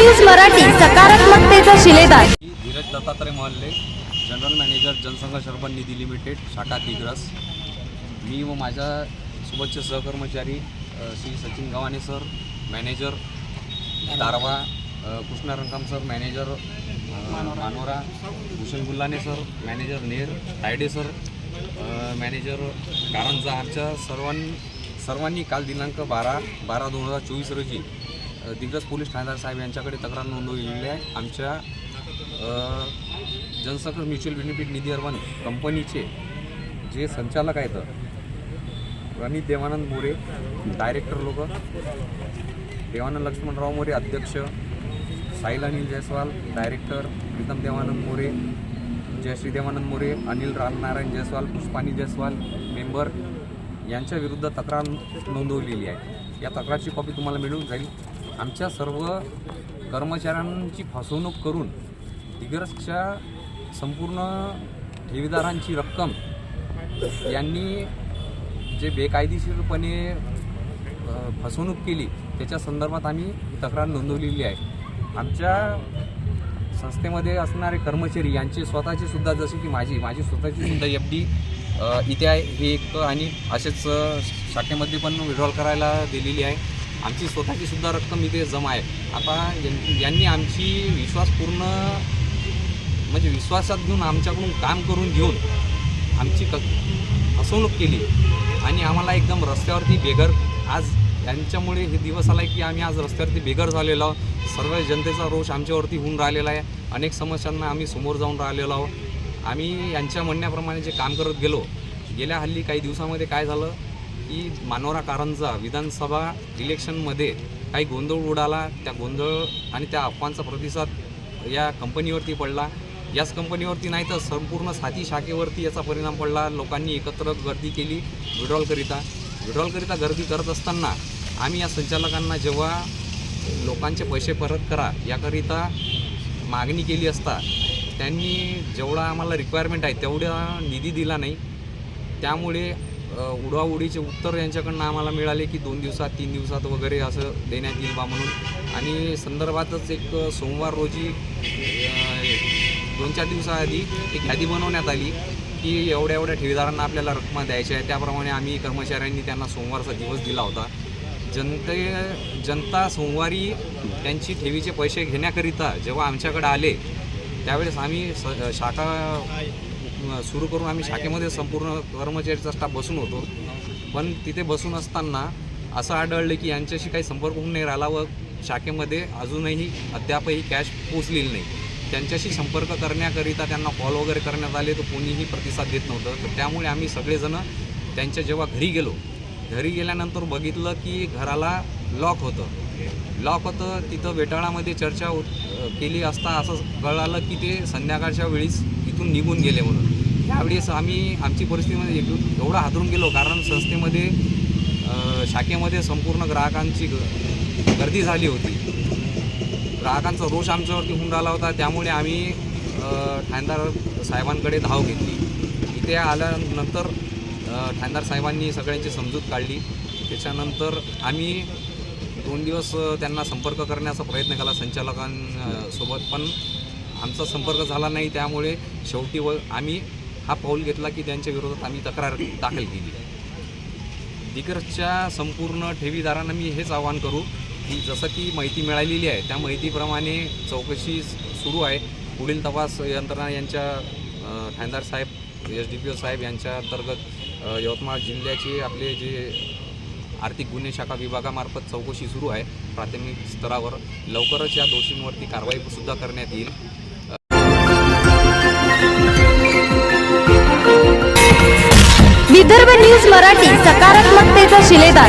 News Marathi सकारात्मकतेचा शिलेदार. Dheeraj Dattatray Mohalle general manager Jansangh urban Nidhi limited शाखा दिग्रस मी व माझ्या सोबतचे सहकर्मचारी Shri Sachin Gavhane sir manager Darwa Krishna Rangam sir manager Manora Bhushan Gullane sir manager Ner Tayde sir manager Karanja आमच्या सर्वां सर्वांनी काल दिनांक बारा बारा दोन हजार चोवीस रोजी दिग्रज पोलीस ठाणेदार साहेब यांच्याकडे तक्रार नोंदवलेली आहे. आमच्या Jansankar mutual benefit Nidhi urban कंपनीचे जे संचालक आहेत रणित देवानंद मोरे डायरेक्टर लोक देवानंद लक्ष्मणराव मोरे अध्यक्ष साहिल अनिल जयस्वाल डायरेक्टर प्रीतम देवानंद मोरे जयश्री देवानंद मोरे अनिल रामनारायण जयस्वाल पुष्पानी जयस्वाल मेंबर यांच्या विरुद्ध तक्रार नोंदवलेली आहे. या तक्रारची कॉपी तुम्हाला मिळून जाईल. आमच्या सर्व कर्मचाऱ्यांची फसवणूक करून दिग्रसच्या संपूर्ण ठेवीदारांची रक्कम यांनी जे बेकायदेशीरपणे फसवणूक केली त्याच्या संदर्भात आम्ही तक्रार नोंदवलेली आहे. आमच्या संस्थेमध्ये असणारे कर्मचारी यांचे स्वतःचे सुद्धा जसे की माझी माझी स्वतःची सुद्धा एफ डी इथे आहे हे एक आणि असेच शाखेमध्ये पण विड्रॉल करायला दिलेली आहे. आमची स्वतःची सुद्धा रक्कम इथे जमा आहे. आता यां- यांनी आमची विश्वासपूर्ण म्हणजे विश्वासात घेऊन आमच्याकडून काम करून घेऊन आमची क फसवणूक केली. आणि आम्हाला एकदम रस्त्यावरती बेघर आज यांच्यामुळे हे दिवस आला की आम्ही आज रस्त्यावरती बेघर झालेलो आहोत. सर्व जनतेचा रोष आमच्यावरती होऊन राहिलेला आहे. अनेक समस्यांना आम्ही समोर जाऊन राहिलेलो आहोत. आम्ही यांच्या म्हणण्याप्रमाणे जे काम करत गेलो गेल्या हल्ली काही दिवसामध्ये काय झालं? की मानोरा कारंजा विधानसभा इलेक्शनमध्ये काही गोंधळ उडाला त्या गोंधळ आणि त्या अफवांचा प्रतिसाद या कंपनीवरती पडला. याच कंपनीवरती नाही तर संपूर्ण साथी शाखेवरती याचा परिणाम पडला. लोकांनी एकत्र गर्दी केली विड्रॉलकरिता. विड्रॉलकरिता गर्दी करत असताना आम्ही या संचालकांना जेव्हा लोकांचे पैसे परत करा याकरिता मागणी केली असता त्यांनी जेवढा आम्हाला रिक्वायरमेंट आहे तेवढा निधी दिला नाही. त्यामुळे उडवाउडीचे उत्तर यांच्याकडनं आम्हाला मिळाले की दोन दिवसात तीन दिवसात वगैरे असं देण्यात येईल बा म्हणून. आणि संदर्भातच एक सोमवार रोजी दोन चार दिवसाआधी एक यादी बनवण्यात आली की एवढ्या एवढ्या ठेवीदारांना आपल्याला रक्कम द्यायच्या आहे. त्याप्रमाणे आम्ही कर्मचाऱ्यांनी त्यांना सोमवारचा दिवस दिला होता. जनते जनता सोमवारी त्यांची ठेवीचे पैसे घेण्याकरिता जेव्हा आमच्याकडे आले त्यावेळेस आम्ही स शाखा सुरू करून आम्ही शाखेमध्ये संपूर्ण कर्मचारीचा स्टाफ बसून होतो. पण तिथे बसून असताना असं आढळलं की यांच्याशी काही संपर्क होऊन नाही राहिला व शाखेमध्ये अजूनही अद्यापही कॅश पोचलेली नाही. त्यांच्याशी संपर्क करण्याकरिता त्यांना कॉल वगैरे करण्यात आले तर कोणीही प्रतिसाद देत नव्हतं. तर त्यामुळे आम्ही सगळेजणं त्यांच्या जेव्हा घरी गेलो घरी गेल्यानंतर बघितलं की घराला लॉक होतं. लॉक होतं तिथं वेटाळामध्ये चर्चा केली असता असं कळालं की ते संध्याकाळच्या वेळीस संस्थेतून निघून गेले म्हणून. त्यावेळेस आम्ही आमची परिस्थितीमध्ये एकदम एवढा हादरून गेलो कारण संस्थेमध्ये शाखेमध्ये संपूर्ण ग्राहकांची ग- गर्दी झाली होती. ग्राहकांचा रोष आमच्यावरती होऊन राहिला होता. त्यामुळे आम्ही ठाणेदार साहेबांकडे धाव घेतली. इथे आल्यानंतर ठाणेदार साहेबांनी सगळ्यांची समजूत काढली. त्याच्यानंतर आम्ही दोन दिवस त्यांना संपर्क करण्याचा प्रयत्न केला संचालकांसोबत. पण आमचा संपर्क झाला नाही त्यामुळे शेवटी व आम्ही हा पाऊल घेतला की त्यांच्या विरोधात आम्ही तक्रार दाखल केली. दिगरच्या संपूर्ण ठेवीदारांना मी हेच आवाहन करू की जसं की माहिती मिळालेली आहे त्या माहितीप्रमाणे चौकशी सुरू आहे. पुढील तपास यंत्रणा यांच्या अ, ठाणेदार साहेब एस डी पी ओ साहेब यांच्या अंतर्गत यवतमाळ जिल्ह्याचे आपले जे आर्थिक गुन्हे शाखा विभागामार्फत चौकशी सुरू आहे. प्राथमिक स्तरावर लवकरच या दोषींवरती कारवाईसुद्धा करण्यात येईल. न्यूज मराठी सकारात्मकतेचा शिलेदार.